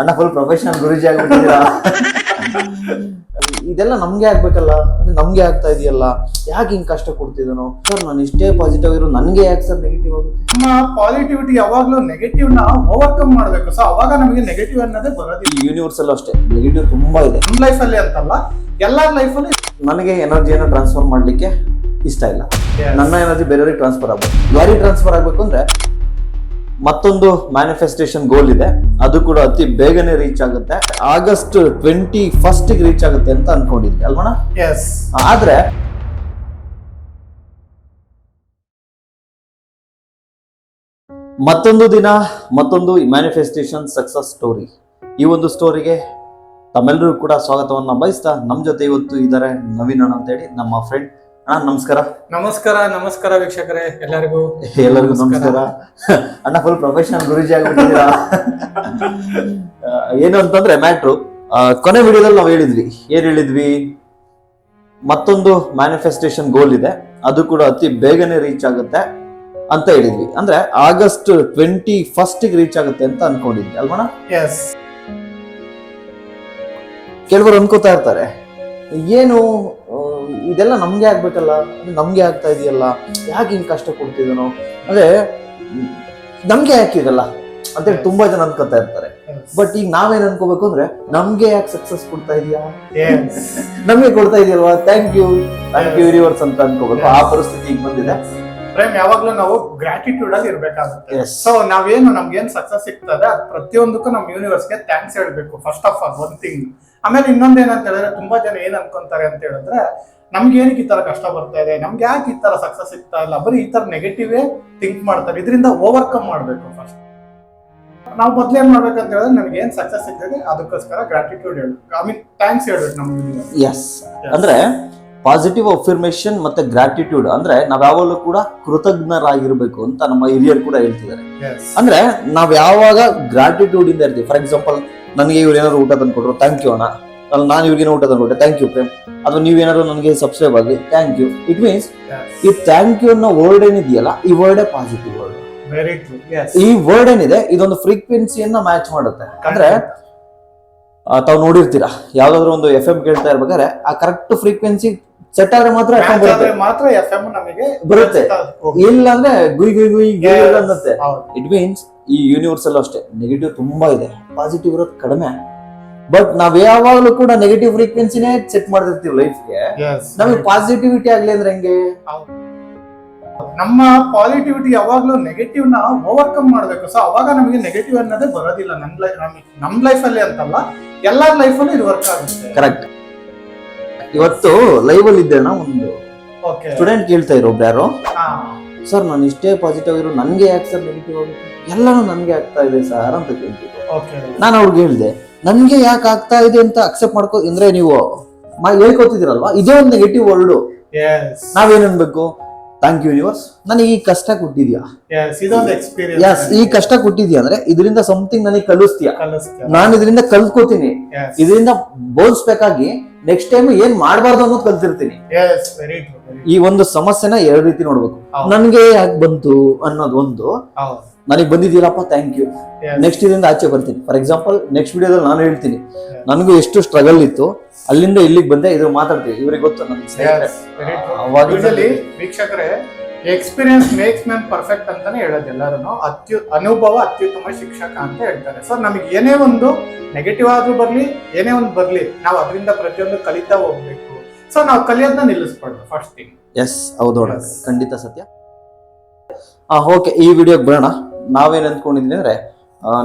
ಅಣ್ಣ full professional ಗುರುಜಿ ಆಗ್ಬಿಟ್ಟಿದ್ದೀರಾ? ಇದೆಲ್ಲ ನಮ್ಗೆ ಆಗ್ಬೇಕಲ್ಲ? ಅಂದ್ರೆ ನಮ್ಗೆ ಆಗ್ತಾ ಇದೆಯಲ್ಲ? ಯಾಕೆ ಹಿಂಗ್ ಕಷ್ಟ ಕೊಡ್ತಿದೀನೋ? ಸರ್ ನಾನು ಇಷ್ಟೇ ಪಾಸಿಟಿವ್ ಇರೋ ನನ್ಗೆ ಯಾಕೆ ಸರ್ ನೆಗೆಟಿವ್ ಆಗುತ್ತೆ? ನಮ್ಮ ಪಾಸಿಟಿವಿಟಿ ಯಾವಾಗ್ಲೂ ನೆಗೆಟಿವ್ನ ಓವರ್ಕಮ್ ಮಾಡ್ಬೇಕು. ಸೊ ಅವಾಗ ನಮಗೆ ನೆಗೆಟಿವ್ ಅನ್ನೋದೇ ಬರೋದಿಲ್ಲ. ಯೂನಿವರ್ಸ್ ಅಲ್ಲೂ ಅಷ್ಟೇ. ನೆಗೆಟಿವ್ ತುಂಬಾ ಇದೆ. ನಮ್ಮ ಲೈಫ್ ಅಲ್ಲಿ ಅಂತಲ್ಲ. ಎಲ್ಲಾರ ಲೈಫ್ ಅಲ್ಲಿ ನನಗೆ ಎನರ್ಜಿಯನ್ನು ಟ್ರಾನ್ಸ್ಫರ್ ಮಾಡ್ಲಿಕ್ಕೆ ಇಷ್ಟ ಇಲ್ಲ. ನನ್ನ ಎನರ್ಜಿ ಬೇರೆಯವ್ರಿಗೆ ಟ್ರಾನ್ಸ್ಫರ್ ಆಗ್ಬೇಕು ಯಾರಿಗೆ ಟ್ರಾನ್ಸ್ಫರ್ ಆಗ್ಬೇಕು ಅಂದ್ರೆ ಮತ್ತೊಂದು ಮ್ಯಾನಿಫೆಸ್ಟೇಷನ್ ಗೋಲ್ ಇದೆ. ಅದು ಕೂಡ ಅತಿ ಬೇಗನೆ ರೀಚ್ ಆಗುತ್ತೆ. ಆಗಸ್ಟ್ ಟ್ವೆಂಟಿ ಫಸ್ಟ್ ರೀಚ್ ಆಗುತ್ತೆ ಅಂತ ಅನ್ಕೊಂಡಿದ್ವಿ ಅಲ್ವಣ ಎಸ್ ಆದ್ರೆ ಮತ್ತೊಂದು ದಿನ ಮತ್ತೊಂದು ಮ್ಯಾನಿಫೆಸ್ಟೇಷನ್ ಸಕ್ಸಸ್ ಸ್ಟೋರಿ ಈ ಒಂದು ಸ್ಟೋರಿಗೆ ತಮ್ಮೆಲ್ಲರೂ ಕೂಡ ಸ್ವಾಗತವನ್ನ ಬಯಸ್ತಾ ನಮ್ ಜೊತೆ ಇವತ್ತು ಇದ್ದಾರೆ ನವೀನ್ ಅಣ್ಣ ಅಂತ ಹೇಳಿ ನಮ್ಮ ಫ್ರೆಂಡ್ ಅಣ್ಣ ನಮಸ್ಕಾರ. ನಮಸ್ಕಾರ ನಮಸ್ಕಾರ ವೀಕ್ಷಕರೇ ಎಲ್ಲರಿಗೂ ಎಲ್ಲರಿಗೂ ನಮಸ್ಕಾರ. ಅಣ್ಣ ಫುಲ್ ಪ್ರೊಫೆಷನಲ್ ಗುರುಜಿ ಆಗ್ಬಿಟ್ಟಿದ್ದೀರಾ? ಏನು ಅಂತಂದ್ರೆ ಮ್ಯಾಟ್ರು ಕೊನೆ ವಿಡಿಯೋದಲ್ಲಿ ನಾವು ಹೇಳಿದ್ವಿ. ಏನ್ ಹೇಳಿದ್ವಿ? ಮತ್ತೊಂದು ಮ್ಯಾನಿಫೆಸ್ಟೇಷನ್ ಗೋಲ್ ಇದೆ. ಅದು ಕೂಡ ಅತಿ ಬೇಗನೆ ರೀಚ್ ಆಗುತ್ತೆ ಅಂತ ಹೇಳಿದ್ವಿ. ಅಂದ್ರೆ ಆಗಸ್ಟ್ ಟ್ವೆಂಟಿ ಫಸ್ಟ್ ರೀಚ್ ಆಗುತ್ತೆ ಅಂತ ಅನ್ಕೊಂಡಿದ್ವಿ. ಅಲ್ವಣ ಎಸ್ ಕೆಲವರು ಅನ್ಕೋತಾ ಇರ್ತಾರೆ. ಏನು ಇದೆಲ್ಲ ನಮ್ಗೆ ಆಗ್ಬೇಕಲ್ಲ ನಮ್ಗೆ ಆಗ್ತಾ ಇದೆಯಲ್ಲ ಯಾಕೆ ಹಿಂಗೆ ಕಷ್ಟ ಕೊಡ್ತಿದ್ದಾನೋ ಅಂದ್ರೆ ನಮಗೆ ಯಾಕಿರಲ್ಲ ಅಂತೇಳಿ ತುಂಬಾ ಜನ ಅನ್ಕೋತಾ ಇರ್ತಾರೆ. ಬಟ್ ಈಗ ನಾವೇನ್ ಅನ್ಕೋಬೇಕು ಅಂದ್ರೆ ನಮ್ಗೆ ಯಾಕೆ ಸಕ್ಸಸ್ ಕೊಡ್ತಾ ಇದೆಯಾ? ನಮ್ಗೆ ಕೊಡ್ತಾ ಇದೆಯಲ್ವಾ? Thank you thank you universe ಅಂತ ಅನ್ಕೋಬೇಕು. ಆ ಪರಿಸ್ಥಿತಿ ಈಗ ಬಂದಿದೆ. ಪ್ರೇಮ್ ಯಾವಾಗ್ಲೂ ನಾವು ಗ್ರಾಟಿಟ್ಯೂಡ್ ಅಲ್ಲಿ ಇರ್ಬೇಕಾಗುತ್ತೆ. ಸೊ ನಾವೇನು ನಮ್ಗೆ ಏನ್ ಸಕ್ಸಸ್ ಸಿಗ್ತದೆ ಅದ್ ಪ್ರತಿಯೊಂದಕ್ಕೂ ನಮ್ ಯೂನಿವರ್ಸ್ಗೆ ಥ್ಯಾಂಕ್ಸ್ ಹೇಳ್ಬೇಕು first of all one thing ಆಮೇಲೆ ಇನ್ನೊಂದ್ ಏನಂತ ಹೇಳಿದ್ರೆ ತುಂಬಾ ಜನ ಏನ್ ಅನ್ಕೊಂತಾರೆ ಅಂತ ಹೇಳಿದ್ರೆ ನಮ್ಗೆ ಏನಕ್ಕೆ ಈ ತರ ಕಷ್ಟ ಬರ್ತಾ ಇದೆ? ನಮ್ಗೆ ಯಾಕೆ ಈ ತರ ಸಕ್ಸಸ್ ಸಿಗ್ತಾ ಇಲ್ಲ? ಬರೀ ಈ ತರ ನೆಗೆಟಿವೇ ಥಿಂಕ್ ಮಾಡ್ತಾರೆ. ಇದರಿಂದ ಓವರ್ಕಮ್ ಮಾಡಬೇಕು ಫಸ್ಟ್ ನಾವು ಮೊದ್ಲು ಏನ್ ಮಾಡ್ಬೇಕಂತ ಹೇಳಿದ್ರೆ ನಮ್ಗೆ ಏನ್ ಸಕ್ಸಸ್ ಸಿಗ್ತದೆ ಅದಕ್ಕೋಸ್ಕರ ಗ್ರಾಟಿಟ್ಯೂಡ್ ಹೇಳ್ಬೇಕು ಐ ಮೀನ್ ಥ್ಯಾಂಕ್ಸ್ ಹೇಳ್ಬೇಕು ನಮ್ಗೆ ಎಸ್ ಅಂದ್ರೆ ಪಾಸಿಟಿವ್ ಅಫಿರ್ಮೇಶನ್ ಮತ್ತೆ ಗ್ರಾಟಿಟ್ಯೂಡ್ ಅಂದ್ರೆ ನಾವ್ ಯಾವಾಗಲೂ ಕೂಡ ಕೃತಜ್ಞರಾಗಿರ್ಬೇಕು ಅಂತ ನಮ್ಮ ಹಿರಿಯರು ಕೂಡ ಹೇಳ್ತಿದ್ದಾರೆ. ಅಂದ್ರೆ ನಾವ್ ಯಾವಾಗ ಗ್ರಾಟಿಟ್ಯೂಡ್ ಇಂದ ಇರ್ತೀವಿ? ಫಾರ್ ಎಕ್ಸಾಂಪಲ್ ನನಗೆ ಇವ್ರು ಏನಾದ್ರು ಊಟ ತಂದ್ಕೊಟ್ರು ಥ್ಯಾಂಕ್ ಯು ಅಣ್ಣ. ಅಲ್ಲ ನಾನು ಇವ್ರಿಗೆ ಊಟ ತಂದ್ಕೊಟ್ಟೆ. ಥ್ಯಾಂಕ್ ಯು ಪ್ರೇಮ್ ಅಥವಾ ನೀವೇನಾದ್ರು ನನಗೆ ಸಬ್ಸ್ಕ್ರೈಬ್ ಆಗಲಿ ಥ್ಯಾಂಕ್ ಯು ಇಟ್ ಮೀನ್ಸ್ ಈ ಥ್ಯಾಂಕ್ ಯು ಅನ್ನೋ ವರ್ಡ್ ಏನಿದೆಯಲ್ಲ ಈ ವರ್ಡೇ positive word very true yes ಈ ವರ್ಡ್ ಏನಿದೆ ಇದೊಂದು ಫ್ರೀಕ್ವೆನ್ಸಿಯನ್ನ ಮ್ಯಾಚ್ ಮಾಡುತ್ತೆ. ಅಂದ್ರೆ ತಾವು ನೋಡಿರ್ತೀರಾ ಯಾವ್ದಾದ್ರು ಒಂದು ಎಫ್ ಎಂ ಕೇಳ್ತಾ ಇರ್ಬೇಕಾದ್ರೆ ಆ ಕರೆಕ್ಟ್ ಫ್ರೀಕ್ವೆನ್ಸಿ ಸೆಟ್ ಆದ್ರೆ ಮಾತ್ರ ಎಫ್ ಎಂ ಬರುತ್ತೆ. ಮಾತ್ರ ಎಫ್ ಎಂ ನಮಗೆ ಬರುತ್ತೆ. ಇಲ್ಲ ಅಂದ್ರೆ ಗುಯ್ ಗುಯ್ ಗುಯ್ ಗುಯ್. ಅನ್ನತ್ತೆ. ಇಟ್ ಮೀನ್ಸ್ ಈ ಯೂನಿವರ್ಸ್ ಅಲ್ಲೂ ಅಷ್ಟೇ ನೆಗೆಟಿವ್ ತುಂಬಾ ಇದೆ. ಪಾಸಿಟಿವ್ ಇರೋದು ಕಡಿಮೆ. ಬಟ್ ನಾವ್ ಯಾವಾಗ್ಲೂ ಕೂಡ ನೆಗೆಟಿವ್ ಫ್ರೀಕ್ವೆನ್ಸಿನೇ ಸೆಟ್ ಮಾಡ್ತಿರ್ತೀವಿ ಲೈಫ್ಗೆ. ನಮಗೆ ಪಾಸಿಟಿವಿಟಿ ಆಗ್ಲಿ ಅಂದ್ರೆ ಹೆಂಗೆ? ನಮ್ಮ ಪಾಸಿಟಿವಿಟಿ ಯಾವಾಗ್ಲೂ ನೆಗೆಟಿವ್ನ ಓವರ್ಕಮ್ ಮಾಡ್ಬೇಕು. ಸೊ ಅವಾಗ ನಮಗೆ ನೆಗೆಟಿವ್ ಅನ್ನೋದೇ ಬರೋದಿಲ್ಲ. ನಮ್ ಲೈಫ್ ನಮ್ ಲೈಫ್ ಅಲ್ಲಿ ಅಂತಲ್ಲ ಎಲ್ಲಾ ಲೈಫ್ ಅಲ್ಲಿ ಇದು ವರ್ಕ್ ಆಗುತ್ತೆ. ಕರೆಕ್ಟ್ ಇವತ್ತು ಲೈವ್ ಅಲ್ಲಿ ಇದ್ದೇನ ಒಂದು ಓಕೆ ಸ್ಟೂಡೆಂಟ್ ಕೇಳ್ತಾ ಇರೋ ಒಬ್ರು ಯಾರು. ಸರ್ ನಾನು ಇಷ್ಟೇ ಪಾಸಿಟಿವ್ ಇರೋ ನನ್ಗೆ ಯಾಕೆ ಸರ್ ನೆಗೆಟಿವ್ ಆಗುತ್ತೆ? ಎಲ್ಲಾನು ನನಗೆ ಆಗ್ತಾ ಇದೆ ಸರ್ ಅಂತ ಕೇಳ್ತಿದ್ರು ಓಕೆ ನಾನು ಅವ್ರಿಗೆ ಹೇಳಿದೆ ನನ್ಗೆ ಯಾಕೆ ಆಗ್ತಾ ಇದೆ ಅಂತ ಅಕ್ಸೆಪ್ಟ್ ಮಾಡ್ಕೋ ಅಂದ್ರೆ ನೀವು ಹೇಳ್ಕೊತಿದ್ದೀರಲ್ವಾ? ಇದೇ ಒಂದು ನೆಗೆಟಿವ್ ಎಸ್ ನಾವೇನ್ ಅನ್ಬೇಕು? ಥ್ಯಾಂಕ್ ಯು ಯೂನಿವರ್ಸ್ ನನಗೆ ಈ ಕಷ್ಟ ಕೊಟ್ಟಿದ್ಯಾ? ಎಸ್ ಈ ಕಷ್ಟ ಕೊಟ್ಟಿದ್ಯಾ? ಅಂದ್ರೆ ಇದರಿಂದ ಸಮಥಿಂಗ್ ನನಗೆ ಕಲಿಸ್ತೀಯ? ನಾನು ಇದರಿಂದ ಕಲ್ತ್ಕೋತೀನಿ. ಇದರಿಂದ ಬೋಧಿಸ್ಬೇಕಾಗಿ ನೆಕ್ಸ್ಟ್ ಟೈಮ್ ಏನ್ ಮಾಡಬಾರ್ದು ಅನ್ನೋದು ಕಲ್ತಿರ್ತೀನಿ. ಈ ಒಂದು ಸಮಸ್ಯೆನ ಎರಡು ರೀತಿ ನೋಡ್ಬೇಕು. ನನ್ಗೆ ಯಾಕೆ ಬಂತು ಅನ್ನೋದು ಒಂದು. ನನಗೆ ಬಂದಿದ್ದೀರಪ್ಪ ಥ್ಯಾಂಕ್ ಯು ನೆಕ್ಸ್ಟ್ ಇದರಿಂದ ಆಚೆ ಬರ್ತೀನಿ. ಫಾರ್ ಎಕ್ಸಾಂಪಲ್ ನೆಕ್ಸ್ಟ್ ವಿಡಿಯೋದಲ್ಲಿ ನಾನು ಹೇಳ್ತೀನಿ. ನನಗೂ ಎಷ್ಟು ಸ್ಟ್ರಗಲ್ ಇತ್ತು ಅಲ್ಲಿಂದ ಇಲ್ಲಿಗೆ ಬಂದೆ ಇದು ಮಾತಾಡ್ತೀವಿ. ಇವ್ರಿಗೆ ಗೊತ್ತು ವೀಕ್ಷಕರೇ ಎಕ್ಸ್ಪೀರಿಯನ್ಸ್ ಮೇಕ್ಸ್ ಮ್ಯಾನ್ ಪರ್ಫೆಕ್ಟ್ ಅಂತಾನೆ ಹೇಳೋದು ಎಲ್ಲರೂ ಅತ್ಯು ಅನುಭವ ಅತ್ಯುತ್ತಮ ಶಿಕ್ಷಕ ಅಂತ ಹೇಳ್ತಾರೆ. ಸೊ ನಮಗೆ ಏನೇ ಒಂದು ನೆಗೆಟಿವ್ ಆದ್ರೂ ಬರ್ಲಿ ಏನೇ ಒಂದು ಬರಲಿ ನಾವು ಅದರಿಂದ ಪ್ರತಿಯೊಂದು ಕಲಿತಾ ಹೋಗ್ಬೇಕು. ಸೊ ನಾವು ಕಲಿಯೋದನ್ನ ನಿಲ್ಲಿಸ್ಬಾರ್ದು ಫಸ್ಟ್ ಥಿಂಗ್ ಎಸ್ ಹೌದು. ಖಂಡಿತ ಸತ್ಯ. ಆ ಓಕೆ ಈ ವಿಡಿಯೋಗೆ ಬರೋಣ. ನಾವೇನ್ ಅಂದ್ಕೊಂಡಿದ್ವಿ ಅಂದ್ರೆ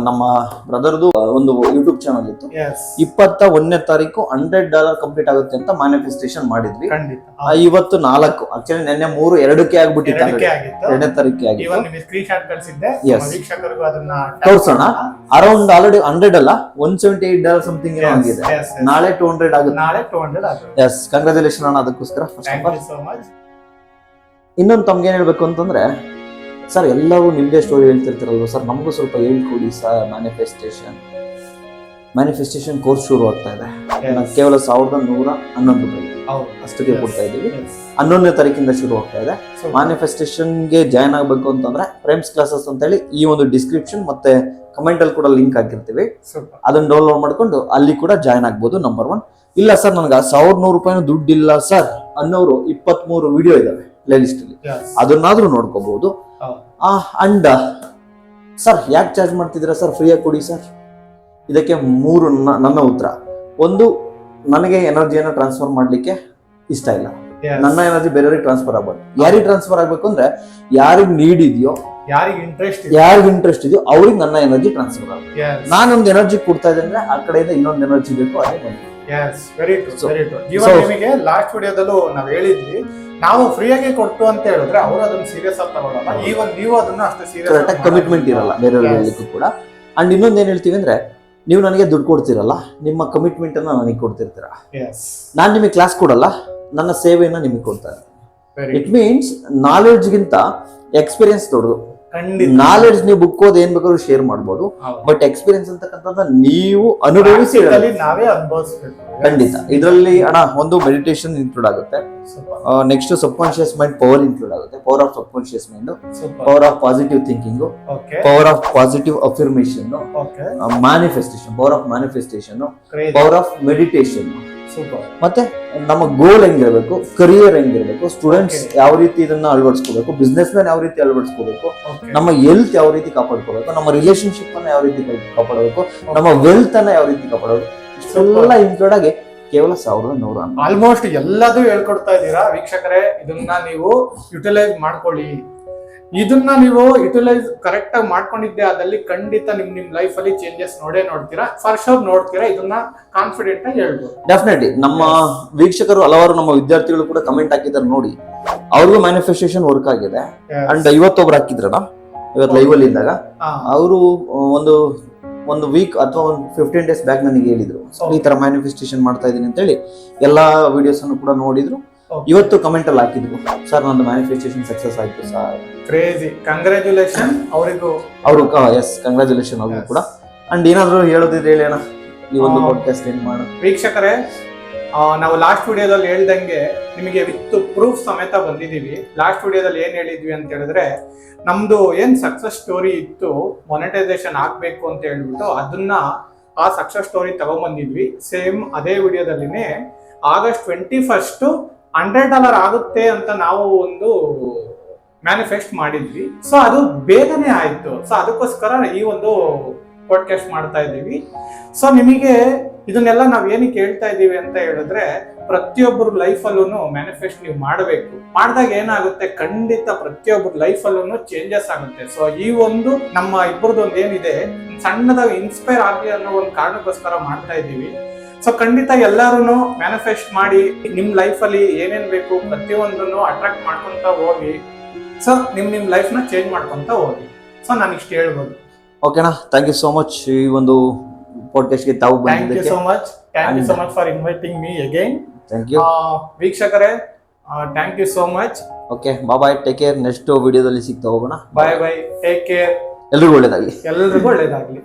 ನಮ್ಮ ಬ್ರದರ್ದು ಒಂದು ಯೂಟ್ಯೂಬ್ ಚಾನಲ್ ಇತ್ತು. ಇಪ್ಪತ್ತ ಒಂದನೇ ತಾರೀಕು ಹಂಡ್ರೆಡ್ ಡಾಲರ್ ಕಂಪ್ಲೀಟ್ ಆಗುತ್ತೆ ಅಂತ ಮ್ಯಾನಿಫೆಸ್ಟೇಷನ್ ಮಾಡಿದ್ವಿ. ಇವತ್ತು ನಾಲ್ಕು. ಆಕ್ಚುಲಿ ನಿನ್ನೆ ಮೂರು ಎರಡಕ್ಕೆ ಆಗ್ಬಿಟ್ಟಿತ್ತು ಎರಡನೇ ತಾರೀಕಿಗೆ ಆಗಿತ್ತು. ತೋರ್ಸೋಣ? ಅರೌಂಡ್ ಆಲ್ರೆಡಿ ಹಂಡ್ರೆಡ್ ಅಲ್ಲ one seventy eight dollar something ಏನೋ ಆಗಿದೆ. ನಾಳೆ ಟೂ ಹಂಡ್ರೆಡ್ ಆಗುತ್ತೆ. ಎಸ್ ಕಂಗ್ರಾಚುಲೇಷನ್ ಅಣ್ಣ ಅದಕ್ಕೋಸ್ಕರ. ಫಸ್ಟ್ ಇನ್ನೊಂದು ತಮ್ಗೆ ಏನ್ ಹೇಳ್ಬೇಕು ಅಂತಂದ್ರೆ ಸರ್ ಎಲ್ಲವೂ ನಿಮ್ಮದೇ ಸ್ಟೋರಿ ಹೇಳ್ತಿರ್ತಾರಲ್ವ? ಸರ್ ನಮಗೂ ಸ್ವಲ್ಪ ಹೇಳ್ಕೊಡಿ ಸರ್ ಮ್ಯಾನಿಫೆಸ್ಟೇಷನ್ ಮ್ಯಾನಿಫೆಸ್ಟೇಷನ್ ಕೋರ್ಸ್ ಶುರು ಆಗ್ತಾ ಇದೆ. ಕೇವಲ ಸಾವಿರದ ನೂರ ಹನ್ನೊಂದು ರೂಪಾಯಿ ಅಷ್ಟಕ್ಕೆ ಕೊಡ್ತಾ ಇದ್ದೀವಿ. ಹನ್ನೊಂದನೇ ತಾರೀಕಿಂದ ಶುರು ಆಗ್ತಾ ಇದೆ. ಮ್ಯಾನಿಫೆಸ್ಟೇಷನ್ಗೆ ಜಾಯ್ನ್ ಆಗಬೇಕು ಅಂತಂದ್ರೆ ಪ್ರೇಮ್ಸ್ ಕ್ಲಾಸಸ್ ಅಂತೇಳಿ ಈ ಒಂದು ಡಿಸ್ಕ್ರಿಪ್ಷನ್ ಮತ್ತೆ ಕಮೆಂಟ್ ಅಲ್ಲಿ ಕೂಡ ಲಿಂಕ್ ಹಾಕಿರ್ತೀವಿ. ಅದನ್ನು ಡೌನ್ಲೋಡ್ ಮಾಡ್ಕೊಂಡು ಅಲ್ಲಿ ಕೂಡ ಜಾಯ್ನ್ ಆಗ್ಬೋದು ನಂಬರ್ ಒನ್ ಇಲ್ಲ ಸರ್ ನನಗೆ ಸಾವಿರದ ನೂರು ರೂಪಾಯಿನೂ ದುಡ್ಡಿಲ್ಲ ಸರ್ ಅನ್ನೋರು ಇಪ್ಪತ್ಮೂರು ವಿಡಿಯೋ ಇದಾವೆ ಪ್ಲೇ ಲಿಸ್ಟ್ ಅಲ್ಲಿ ಅದನ್ನಾದ್ರೂ ನೋಡ್ಕೋಬಹುದು ಅಂಡ್ ಸರ್ ಯಾಕೆ ಚಾರ್ಜ್ ಮಾಡ್ತಿದ್ದೀರಾ ಸರ್? ಫ್ರೀಯಾಗಿ ಕೊಡಿ ಸರ್. ಇದಕ್ಕೆ ಮೂರು ನನ್ನ ಉತ್ತರ. ಒಂದು ನನಗೆ ಎನರ್ಜಿಯನ್ನು ಟ್ರಾನ್ಸ್ಫರ್ ಮಾಡಲಿಕ್ಕೆ ಇಷ್ಟ ಇಲ್ಲ. ನನ್ನ ಎನರ್ಜಿ ಬೇರೆಯವ್ರಿಗೆ ಟ್ರಾನ್ಸ್ಫರ್ ಆಗ್ಬಾರ್ದು. ಯಾರಿಗೆ ಟ್ರಾನ್ಸ್ಫರ್ ಆಗ್ಬೇಕು ಅಂದ್ರೆ ಯಾರಿಗೆ ನೀಡ್ ಇದೆಯೋ ಯಾರಿಗೆ ಇಂಟ್ರೆಸ್ಟ್ ಯಾರಿಗೆ ಇಂಟ್ರೆಸ್ಟ್ ಇದೆಯೋ ಅವ್ರಿಗೆ ನನ್ನ ಎನರ್ಜಿ ಟ್ರಾನ್ಸ್ಫರ್ ಆಗ್ಬೇಕು ನಾನೊಂದು ಎನರ್ಜಿ ಕೊಡ್ತಾ ಇದ್ದೆ ಅಂದ್ರೆ ಆ ಕಡೆಯಿಂದ ಇನ್ನೊಂದು ಎನರ್ಜಿ ಬೇಕು ಅದೇ. Yes very true very true ಜೀವನ ನಿಮಗೆ ಲಾಸ್ಟ್ ವಿಡಿಯೋದಲ್ಲೂ ನಾವ್ ಹೇಳಿದ್ವಿ ನಾವು ಫ್ರೀಯಾಗಿ ಕೊಟ್ಟು ಅಂತ ಹೇಳಿದ್ರೆ ಅವರು ಅದನ್ನ ಸೀರಿಯಸ್ ಆಗಿ ತಗೊಳ್ಳಲ್ಲ ಈವನ್ ನೀವು ಅದನ್ನ ಅಷ್ಟು ಸೀರಿಯಸ್ ಕಮಿಟ್ಮೆಂಟ್ ಇರಲ್ಲ ಬೇರೆಯವ್ರಿಗೆ. ಕೂಡ. ಅಂಡ್ ಇನ್ನೊಂದು ಏನ್ ಹೇಳ್ತೀವಿ ಅಂದ್ರೆ ನೀವು ನನಗೆ ದುಡ್ಡು ಕೊಡ್ತಿರಲ್ಲ ನಿಮ್ಮ ಕಮಿಟ್ಮೆಂಟ್ ಅನ್ನ ನನಗೆ ಕೊಡ್ತಿರ್ತೀರಾ. ನಾನು ನಿಮಗೆ ಕ್ಲಾಸ್ ಕೊಡಲ್ಲ ನನ್ನ ಸೇವೆಯನ್ನ ನಿಮಗೆ ಕೊಡ್ತಾರೆ ಇಟ್ ಮೀನ್ಸ್ ನಾಲೆಡ್ಜ್ಗಿಂತ ಎಕ್ಸ್ಪೀರಿಯನ್ಸ್ ದೊಡ್ಡದು. ನಾಲೆಡ್ಜ್ ನೀವು ಬುಕ್ ಓದ್ ಏನ್ ಬೇಕಾದ್ರೂ ಶೇರ್ ಮಾಡ್ಬೋದು. ಬಟ್ ಎಕ್ಸ್ಪೀರಿಯನ್ಸ್ ಅಂತಕ್ಕಂಥದ್ದು ನೀವು ಅನುಭವಿಸಿ. ನಾವೇ ಅನುಭವಿಸ್ಬೇಕು. ಖಂಡಿತ. ಇದರಲ್ಲಿ ಅಣ್ಣ ಒಂದು ಮೆಡಿಟೇಷನ್ ಇನ್ಕ್ಲೂಡ್ ಆಗುತ್ತೆ. Next subconscious mind power include ಆಗುತ್ತೆ. Power of subconscious mind power of positive thinking power of positive affirmation okay manifestation power of manifestation power of meditation super ಮತ್ತೆ ನಮ್ಮ ಗೋಲ್ ಹೆಂಗಿರ್ಬೇಕು ಕರಿಯರ್ ಹೆಂಗಿರ್ಬೇಕು ಸ್ಟೂಡೆಂಟ್ಸ್ ಯಾವ ರೀತಿ ಇದನ್ನ ಅಳವಡಿಸ್ಕೋಬೇಕು ಬಿಸ್ನೆಸ್ ಮ್ಯಾನ್ ಯಾವ ರೀತಿ ಅಳವಡಿಸ್ಕೋಬೇಕು ನಮ್ಮ ಹೆಲ್ತ್ ಯಾವ ರೀತಿ ಕಾಪಾಡ್ಕೋಬೇಕು ನಮ್ಮ ರಿಲೇಶನ್ಶಿಪ್ ಅನ್ನ ಯಾವ ರೀತಿ ಕಾಪಾಡಬೇಕು ನಮ್ಮ ವೆಲ್ತ್ ಅನ್ನ ಯಾವ ರೀತಿ ಕಾಪಾಡಬೇಕು ಇಷ್ಟೆಲ್ಲ ಇನ್ಕ್ಲೂಡ್ ಆಗಿ ಕೇವಲ ಸಾವಿರದ ನೂರ. ಆಲ್ಮೋಸ್ಟ್ ಎಲ್ಲದೂ ಹೇಳ್ಕೊಡ್ತಾ ಇದ್ದೀರಾ? ವೀಕ್ಷಕರೇ ಇದನ್ನ ನೀವು ಯುಟಿಲೈಸ್ ಮಾಡ್ಕೊಳ್ಳಿ. ಇದನ್ನ ನೀವು ಯುಟಿಲೈಸ್ ಕರೆಕ್ಟ್ ಆಗಿ ಮಾಡ್ಕೊಂಡಿದ್ದೆ ಅದಲ್ಲಿ ಖಂಡಿತ ನಿಮ್ ನಿಮ್ ಲೈಫ್ ಅಲ್ಲಿ ಚೇಂಜಸ್ ನೋಡೇ ನೋಡ್ತೀರಾ? ಫಾರ್ ಶೋರ್ ನೋಡ್ತೀರಾ? ಇದನ್ನ ಕಾನ್ಫಿಡೆಂಟ್ ಆಗಿ ಹೇಳ್ಬೋದು. ಡೆಫಿನೆಟ್ಲಿ ನಮ್ಮ ವೀಕ್ಷಕರು ಹಲವಾರು ನಮ್ಮ ವಿದ್ಯಾರ್ಥಿಗಳು ಕೂಡ ಕಮೆಂಟ್ ಹಾಕಿದ್ದಾರೆ ನೋಡಿ. ಅವ್ರಿಗೂ ಮ್ಯಾನಿಫೆಸ್ಟೇಷನ್ ವರ್ಕ್ ಆಗಿದೆ. ಅಂಡ್ ಇವತ್ತೊಬ್ರು ಹಾಕಿದ್ರಲ್ಲ ಇವತ್ತು ಲೈವ್ ಅಲ್ಲಿ ಇದ್ದಾಗ ಅವರು ಒಂದು ಒಂದು ವೀಕ್ ಅಥವಾ ಒಂದು ಫಿಫ್ಟೀನ್ ಡೇಸ್ ಬ್ಯಾಕ್ ನನಗೆ ಹೇಳಿದ್ರು. "ಸರ್, ಈ ತರ ಮ್ಯಾನಿಫೆಸ್ಟೇಷನ್ ಮಾಡ್ತಾ ಇದ್ದೀನಿ ಅಂತ ಹೇಳಿ ಎಲ್ಲಾ ವಿಡಿಯೋಸ್ ಅನ್ನು ಕೂಡ ನೋಡಿದ್ರು. ಇವತ್ತು ಕಮೆಂಟ್ ಅಲ್ಲಿ ಹಾಕಿದ್ರು ಸರ್ ನಂದು ಮ್ಯಾನಿಫೆಸ್ಟೇಷನ್ ಸಕ್ಸಸ್ ಆಯ್ತು ಸರ್ ಕ್ರೇಜಿ ಕಂಗ್ರ್ಯಾಚುಲೇಷನ್ ಅವರಿಗೂ. ಅವರು ಎಸ್ ಕಂಗ್ರಾಚುಲೇಷನ್ ಅವ್ರಿಗೂ ಕೂಡ. ಅಂಡ್ ಏನಾದ್ರು ಹೇಳೋದಿದ್ರೆ ಹೇಳಿ ಅಣ್ಣ. ಈ ಒಂದು. ಪಾಡ್ಕಾಸ್ಟ್ ಏನ್ ಮಾಡ ವೀಕ್ಷಕರೇ ನಾವು ಲಾಸ್ಟ್ ವಿಡಿಯೋದಲ್ಲಿ ಹೇಳ್ದಂಗೆ ನಿಮಗೆ ವಿತ್ ಪ್ರೂಫ್ ಸಮೇತ ಬಂದಿದ್ದೀವಿ. ಲಾಸ್ಟ್ ವಿಡಿಯೋದಲ್ಲಿ ಏನು ಹೇಳಿದ್ವಿ ಅಂತ ಹೇಳಿದ್ರೆ ನಮ್ದು ಏನು ಸಕ್ಸಸ್ ಸ್ಟೋರಿ ಇತ್ತು ಮೊನೆಟೈಸೇಷನ್ ಆಗ್ಬೇಕು ಅಂತ ಹೇಳ್ಬಿಟ್ಟು ಅದನ್ನ ಆ ಸಕ್ಸಸ್ ಸ್ಟೋರಿ ತಗೊಂಬಂದಿದ್ವಿ. ಸೇಮ್ ಅದೇ ವಿಡಿಯೋದಲ್ಲಿನೇ August twenty first hundred dollar ಆಗುತ್ತೆ ಅಂತ ನಾವು ಒಂದು ಮ್ಯಾನಿಫೆಸ್ಟ್ ಮಾಡಿದ್ವಿ. ಸೊ ಅದು ಬೇಗನೆ ಆಯ್ತು. ಸೊ ಅದಕ್ಕೋಸ್ಕರ ಈ ಒಂದು ಪಾಡ್ಕಾಸ್ಟ್ ಮಾಡ್ತಾ ಇದ್ದೀವಿ. ಸೊ ನಿಮಗೆ ಇದನ್ನೆಲ್ಲ ನಾವು ಏನಕ್ಕೆ ಹೇಳ್ತಾ ಇದ್ದೀವಿ ಅಂತ ಹೇಳಿದ್ರೆ, ಪ್ರತಿಯೊಬ್ಬರು ಲೈಫಲ್ಲೂ ಮ್ಯಾನಿಫೆಸ್ಟ್ ನೀವು ಮಾಡಬೇಕು. ಮಾಡಿದಾಗ ಏನಾಗುತ್ತೆ? ಖಂಡಿತ ಪ್ರತಿಯೊಬ್ಬರ ಲೈಫಲ್ಲೂ ಚೇಂಜಸ್ ಆಗುತ್ತೆ. ಸೊ ಈ ಒಂದು ನಮ್ಮ ಇಬ್ಬರದ್ದು ಏನಿದೆ ಸಣ್ಣದಾಗಿ ಇನ್ಸ್ಪೈರ್ ಆಗಲಿ ಅನ್ನೋ ಒಂದು ಕಾರಣಕ್ಕೋಸ್ಕರ ಮಾಡ್ತಾ ಇದ್ದೀವಿ. ಸೊ ಖಂಡಿತ ಎಲ್ಲರೂ ಮ್ಯಾನಿಫೆಸ್ಟ್ ಮಾಡಿ ನಿಮ್ ಅಲ್ಲಿ ಏನೇನ್ ಬೇಕು ಪ್ರತಿಯೊಂದನ್ನು ಅಟ್ರಾಕ್ಟ್ ಮಾಡ್ಕೊಂತ ಹೋಗಿ. ಸೊ ನಿಮ್ ನಿಮ್ ಲೈಫ್ನ ಚೇಂಜ್ ಮಾಡ್ಕೊಂತ ಹೋಗಿ. ಸೊ ನಾನು ಇಷ್ಟು ಹೇಳ್ಬೋದು. ಓಕೆನಾ ಥ್ಯಾಂಕ್ ಯು ಸೋ ಮಚ್ ಈ ಒಂದು ಪಾಡ್ಕಾಸ್ಟ್ಗೆ ತಾವು thank you so much thank you so much for inviting me again thank you ವೀಕ್ಷಕರೇ thank you so much okay bye take care next ವಿಡಿಯೋದಲ್ಲಿ ಸಿಗ್ತಾ ಹೋಗೋಣ. ಬಾಯ್ ಬಾಯ್ ಟೇಕ್ ಕೇರ್ ಎಲ್ರಿಗೂ ಒಳ್ಳೇದಾಗಲಿ. ಎಲ್ರಿಗೂ ಒಳ್ಳೇದಾಗ್ಲಿ.